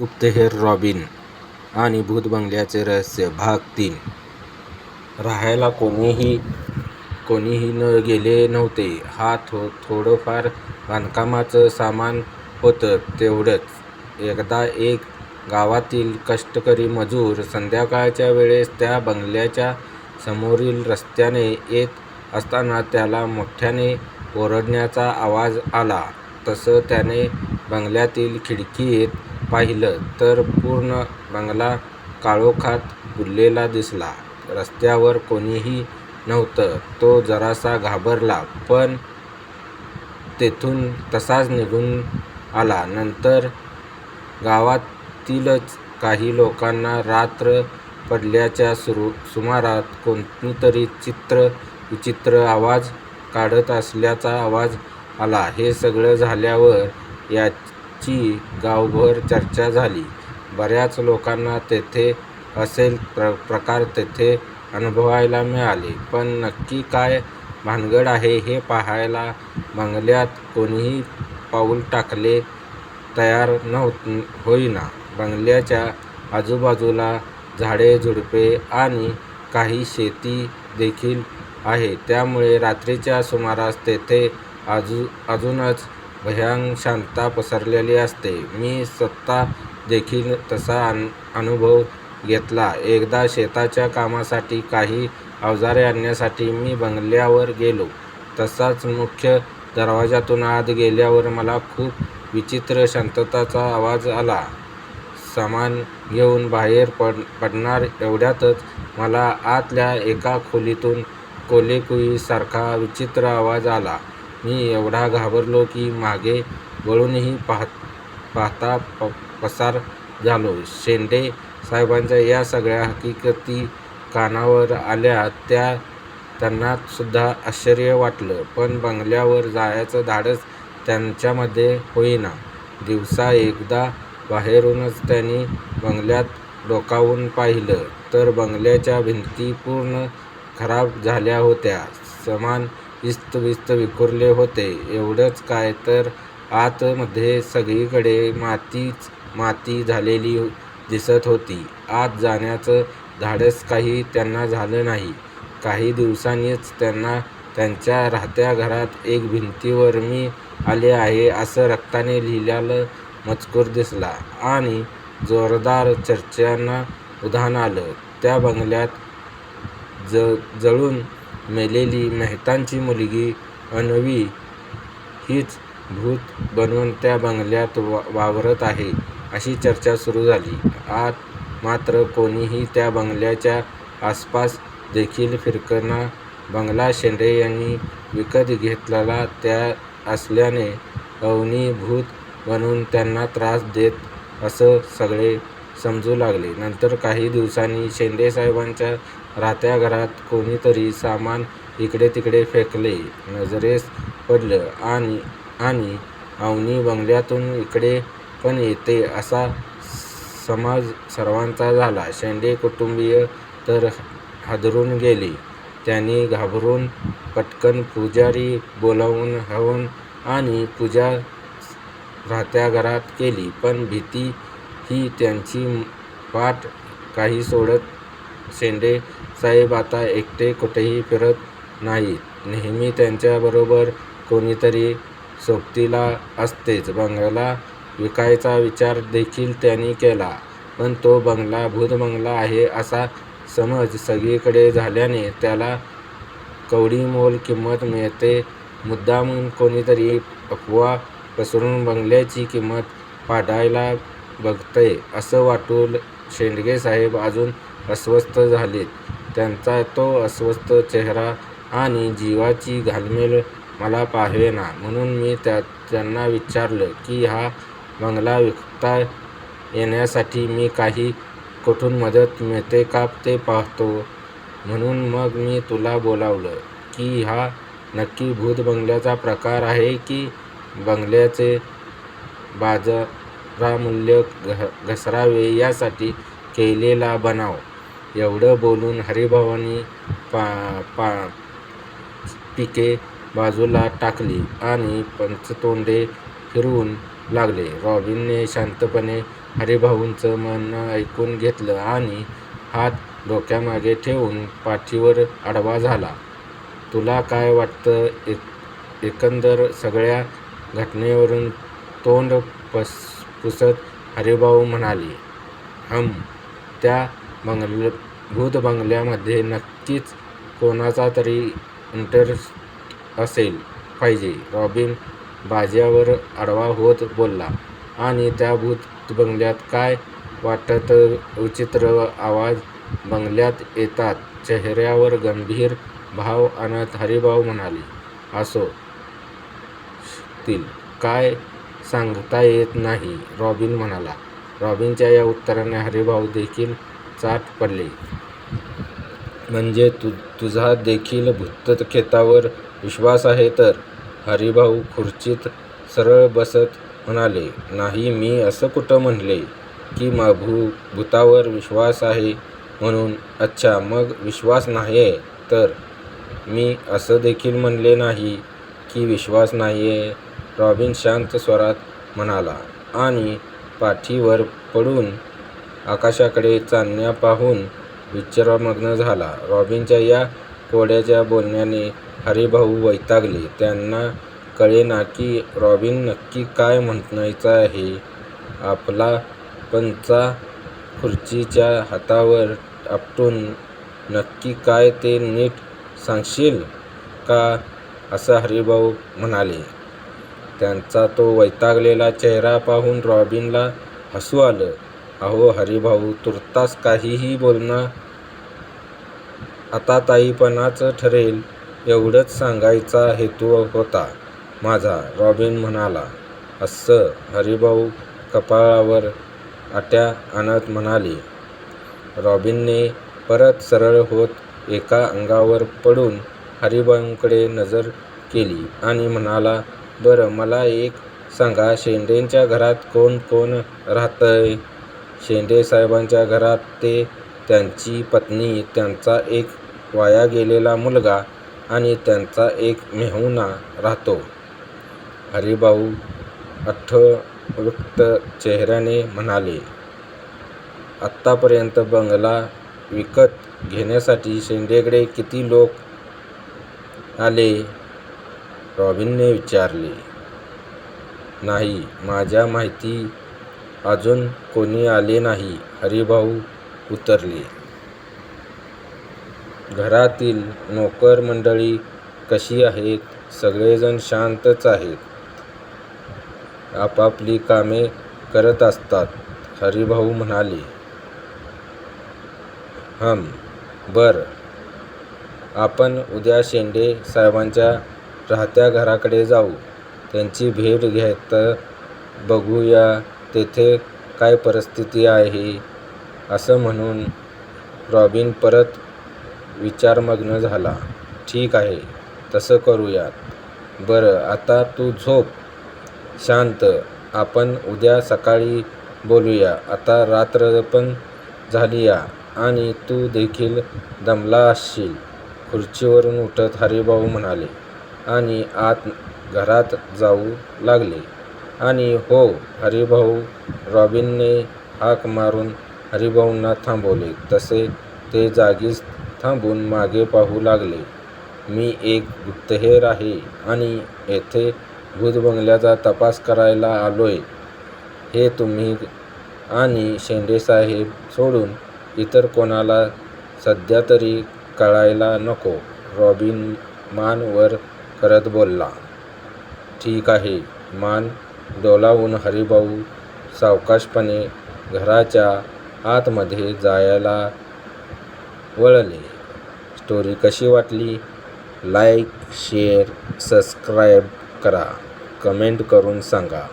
गुप्तहेर रॉबिन आणि भूत बंगल्याचे रहस्य भाग तीन राहायला कोणीही कोणीही न गेले नव्हते. हा थो थोडंफार बांधकामाचं सामान होतं तेवढंच. एकदा एक गावातील कष्टकरी मजूर संध्याकाळच्या वेळेस त्या बंगल्याच्या समोरील रस्त्याने येत असताना त्याला मोठ्याने ओरडण्याचा आवाज आला. तसं त्याने बंगल्यातील खिडकीत पाहिलं तर पूर्ण बंगला काळोखात बुडलेला दिसला. रस्त्यावर कोणीही नव्हतं. तो जरासा घाबरला पण तेथून तसाच निघून आला. नंतर गावातीलच काही लोकांना रात्र पडल्याच्या सुमारास कोणीतरी विचित्र आवाज काढत असल्याचा आवाज आला. हे सगळं झाल्यावर ची गावभर चर्चा झाली. बऱ्याच लोकांना तेथे असेल प्र प्रकार तेथे अनुभवायला मिळाले. पण नक्की काय भानगड आहे हे पाहायला बंगल्यात कोणीही पाऊल टाकले तयार होईना. बंगल्याच्या आजूबाजूला झाडे-झुडपे आणि काही शेती देखील आहे. त्यामुळे रात्रीच्या सुमारास तेथे अजूनच भयानक शांतता पसरलेली असते. मी स्वतः देखील तसा अन अनुभव घेतला. एकदा शेताच्या कामासाठी काही अवजारे आणण्यासाठी मी बंगल्यावर गेलो. तसाच मुख्य दरवाजातून आत गेल्यावर मला खूप विचित्र शांततेचा आवाज आला. सामान घेऊन बाहेर पड पडणार एवढ्यातच मला आतल्या एका खोलीतून कोलेकुईसारखा विचित्र आवाज आला. मी एवढा घाबरलो की मागे वळूनही पाहता प पसार झालो. शेंडे साहेबांच्या या सगळ्या हकीकती कानावर आल्या. त्या त्यांनासुद्धा आश्चर्य वाटलं. पण बंगल्यावर जायचं धाडस त्यांच्यामध्ये होईना. दिवसा एकदा बाहेरूनच त्यांनी बंगल्यात डोकावून पाहिलं तर बंगल्याच्या भिंती पूर्ण खराब झाल्या होत्या. समान इस्तव्यस्त विखुरले होते. एवढंच काय तर आतमध्ये सगळीकडे मातीच माती झालेली दिसत होती. आत जाण्याचं धाडस काही त्यांना झालं नाही. काही दिवसांनीच त्यांना त्यांच्या राहत्या घरात एक भिंतीवर 'मी आले आहे' असं रक्ताने लिहिलेलं मजकूर दिसला आणि जोरदार चर्चांना उधाण आलं. त्या बंगल्यात ज जळून मेलेली मेहतांची मुलगी अन्वी हीच भूत बनून त्या बंगल्यात वा वावरत आहे अशी चर्चा सुरू झाली. आत मात्र कोणीही त्या बंगल्याच्या आसपास देखील फिरकणा बंगला शेंडे यांनी विकत घेतलेला त्या असल्याने अवनी भूत बनून त्यांना त्रास देत असं सगळे समजू लागले. नंतर काही दिवसांनी शेंडेसाहेबांच्या राहत्या घरात कोणीतरी सामान इकडे-तिकडे फेकले नजरेस पडलं आणि आणि अवनी बंगल्यातून इकडे पण येते असा समाज सर्वांचा झाला. शेंडे कुटुंबीय तर हादरून गेले. त्यांनी घाबरून पटकन पुजारी बोलावून हवून आणि पूजा राहत्या घरात केली. पण भीती ही त्यांची वाट काही सोडत. शेंडे साहेब आता एकटे कुठेही फिरत नाहीत. नेहमी त्यांच्याबरोबर कोणीतरी सोबतीला असतेच. बंगला विकायचा विचार देखील त्यांनी केला. पण तो बंगला भूतबंगला आहे असा समज सगळीकडे झाल्याने त्याला कवडीमोल किंमत मिळते. मुद्दामहून कोणीतरी अफवा पसरून बंगल्याची किंमत पाडायला बघतंय असं वाटून शेंडेसाहेब अजून अस्वस्थ झालेत. त्यांचा तो अस्वस्थ चेहरा आणि जीवाची घालमेल मला पाहावेना म्हणून मी त्या त्यांना विचारलं की हा बंगला विकता येण्यासाठी मी काही कुठून मदत मिळते का ते पाहतो म्हणून मग मी तुला बोलावलं की हा नक्की भूत बंगल्याचा प्रकार आहे की बंगल्याचे बाजारमूल्य घसरावे यासाठी केलेला बनाव? एवढं बोलून हरिभावांनी पा पा पिके बाजूला टाकली आणि पंचतोंडे फिरवून लागले. रॉबिनने शांतपणे हरिभाऊंचं म्हणणं ऐकून घेतलं आणि हात डोक्यामागे ठेवून पाठीवर आडवा झाला. तुला काय वाटतं? एकंदर सगळ्या घटनेवरून तोंड पस पुसत हरिभाऊ म्हणाले. हम त्या बंगल्या भूत बंगल्यामध्ये नक्कीच कोणाचा तरी इंटरेस्ट असेल पाहिजे. रॉबिन बाज्यावर आडवा होत बोलला. आणि त्या भूत बंगल्यात काय वाटतं विचित्र आवाज बंगल्यात येतात चेहऱ्यावर गंभीर भाव आणत हरिभाऊ म्हणाले. असो शकतील. काय सांगता येत नाही रॉबिन म्हणाला. रॉबिनच्या या उत्तराने हरिभाऊ देखील चाट पडले. म्हणजे तु तुझा देखील भूतखेतावर विश्वास आहे तर? हरिभाऊ खुर्चीत सरळ बसत म्हणाले. नाही मी असं कुठं म्हणले की मा भू भूतावर विश्वास आहे म्हणून. अच्छा मग विश्वास नाही आहे तर? मी असं देखील म्हणले नाही की विश्वास नाही आहे रॉबिन शांत स्वरात म्हणाला आणि पाठीवर पडून आकाशाकडे चांदण्या पाहून विचारमग्न झाला. रॉबिनच्या या कोड्याच्या बोलण्याने हरिभाऊ वैतागले. त्यांना कळेना की रॉबिन नक्की काय म्हणायचा आहे. आपला पंचा खुर्चीच्या हातावर आपटून नक्की काय ते नीट सांगशील का असं हरिभाऊ म्हणाले. त्यांचा तो वैतागलेला चेहरा पाहून रॉबिनला हसू आलं. अहो हरिभाऊ तुर्तास काहीही बोलणं आता ताईपणाचं ठरेल एवढंच सांगायचा हेतू होता माझा रॉबिन म्हणाला. असं हरिभाऊ कपाळावर आट्या आणत म्हणाले. रॉबिनने परत सरळ होत एका अंगावर पडून हरिभाऊंकडे नजर केली आणि म्हणाला बरं मला एक सांगा शेंडेंच्या घरात कोण कोण राहतंय? शेंडेसाहेबांच्या घरात ते, त्यांची पत्नी, त्यांचा एक वाया गेलेला मुलगा आणि त्यांचा एक मेहुणा राहतो. हरिभाऊ अठ्ठवृत्त चेहऱ्याने म्हणाले. आत्तापर्यंत बंगला विकत घेण्यासाठी शेंडेंकडे किती लोक आले? रॉबिनने विचारले. नाही माझ्या माहिती अजून कोणी आले नाही हरिभाऊ उतरले घरातील नोकर-मंडळी कशी आहेत? सगळेजण शांतच आहेत. आपापली कामे करत असतात हरिभाऊ म्हणाले. हम बरं आपण उद्या शेंडे साहेबांच्या राहत्या घराकडे जाऊ. त्यांची भेट घेत बघूया तेथे काय परिस्थिती आहे असं म्हणून रॉबिन परत विचारमग्न झाला. ठीक आहे तसं करूयात. बरं आता तू झोप शांत आपण उद्या सकाळी बोलूया आता रात्र पण झाली या आणि तू देखील दमला असशील खुर्चीवरून उठत हरिभाऊ म्हणाले आणि आत घरात जाऊ लागले. आणि हो हरिभाऊ रॉबिनने हाक मारून हरिभाऊंना थांबवले तसे ते जागीच थांबून मागे पाहू लागले. मी एक गुप्तहेर आहे आणि येथे भूतबंगल्याचा तपास करायला आलोय हे तुम्ही आणि शेंडेसाहेब सोडून इतर कोणाला सध्या तरी कळायला नको रॉबिन मानवर करत बोलला. ठीक आहे. मान डोलावून हरिभाऊ सावकाशपणे घराच्या आतमध्ये जायला वळले. स्टोरी कशी वाटली? लाईक, शेअर, सबस्क्राईब करा. कमेंट करून सांगा.